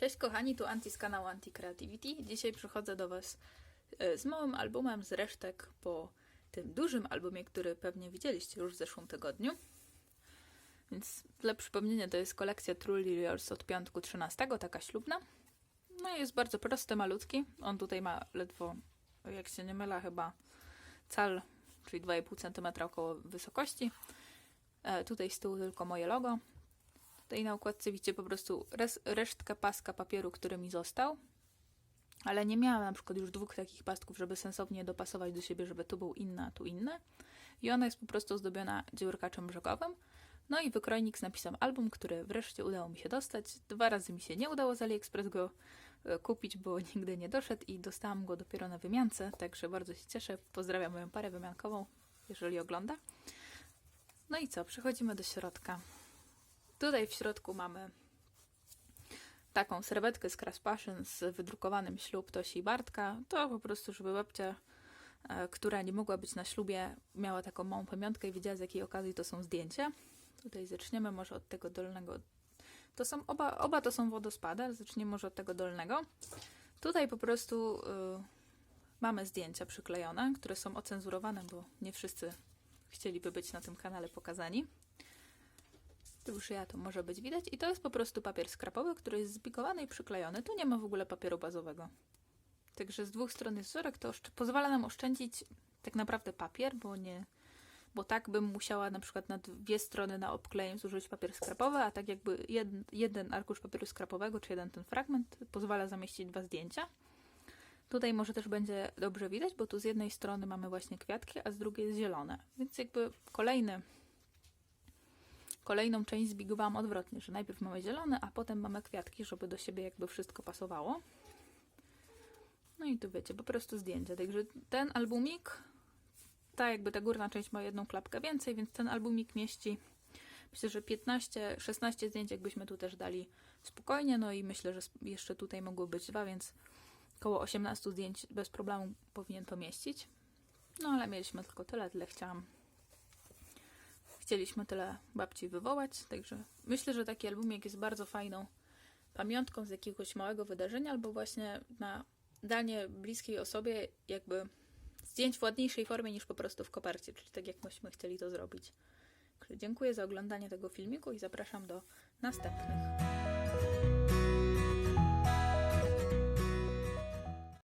Cześć kochani, tu Anti z kanału Anti Creativity. Dzisiaj przychodzę do Was e, z małym albumem z resztek po tym dużym albumie, który pewnie widzieliście już w zeszłym tygodniu. Więc dla przypomnienia to jest kolekcja Truly Yours od piątku 13, taka ślubna. No i jest bardzo prosty, malutki. On tutaj ma ledwo, jak się nie mylę, chyba cal, czyli 2,5 cm około wysokości. E, tutaj z tyłu tylko moje logo. Tutaj na układce widzicie po prostu res, resztkę paska papieru, który mi został. Ale nie miałam na przykład już dwóch takich pasków, żeby sensownie dopasować do siebie, żeby tu był inny, a tu inny. I ona jest po prostu zdobiona dziurkaczem brzegowym. No i wykrojnik z napisem album, który wreszcie udało mi się dostać. Dwa razy mi się nie udało z AliExpress go e, kupić, bo nigdy nie doszedł i dostałam go dopiero na wymiance, także bardzo się cieszę. Pozdrawiam moją parę wymiankową, jeżeli ogląda. No i co, przechodzimy do środka. Tutaj w środku mamy taką serwetkę z Crash Passion z wydrukowanym ślub Tosi i Bartka. To po prostu, żeby babcia, e, która nie mogła być na ślubie, miała taką małą pamiątkę i wiedziała z jakiej okazji to są zdjęcia. Tutaj zaczniemy może od tego dolnego. To są oba, oba to są wodospady, ale zaczniemy może od tego dolnego. Tutaj po prostu y, mamy zdjęcia przyklejone, które są ocenzurowane, bo nie wszyscy chcieliby być na tym kanale pokazani. Już ja to może być widać. I to jest po prostu papier skrapowy, który jest zbikowany i przyklejony. Tu nie ma w ogóle papieru bazowego. Także z dwóch stron jest wzorek, to pozwala nam oszczędzić tak naprawdę papier, bo nie, bo tak bym musiała na przykład na dwie strony na obklejem zużyć papier skrapowy, a tak jakby jeden, jeden arkusz papieru skrapowego, czy jeden ten fragment pozwala zamieścić dwa zdjęcia. Tutaj może też będzie dobrze widać, bo tu z jednej strony mamy właśnie kwiatki, a z drugiej jest zielone. Więc jakby kolejny kolejną część zbigowałam odwrotnie, że najpierw mamy zielone, a potem mamy kwiatki, żeby do siebie jakby wszystko pasowało. No i tu wiecie, po prostu zdjęcia. Także ten albumik, ta jakby ta górna część ma jedną klapkę więcej, więc ten albumik mieści myślę, że 15-16 zdjęć jakbyśmy tu też dali spokojnie, no i myślę, że jeszcze tutaj mogły być dwa, więc około 18 zdjęć bez problemu powinien pomieścić. No ale mieliśmy tylko tyle, tyle chciałam chcieliśmy tyle babci wywołać, także myślę, że taki albumik jest bardzo fajną pamiątką z jakiegoś małego wydarzenia, albo właśnie na danie bliskiej osobie jakby zdjęć w ładniejszej formie niż po prostu w kopercie, czyli tak jak myśmy chcieli to zrobić. Dziękuję za oglądanie tego filmiku i zapraszam do następnych.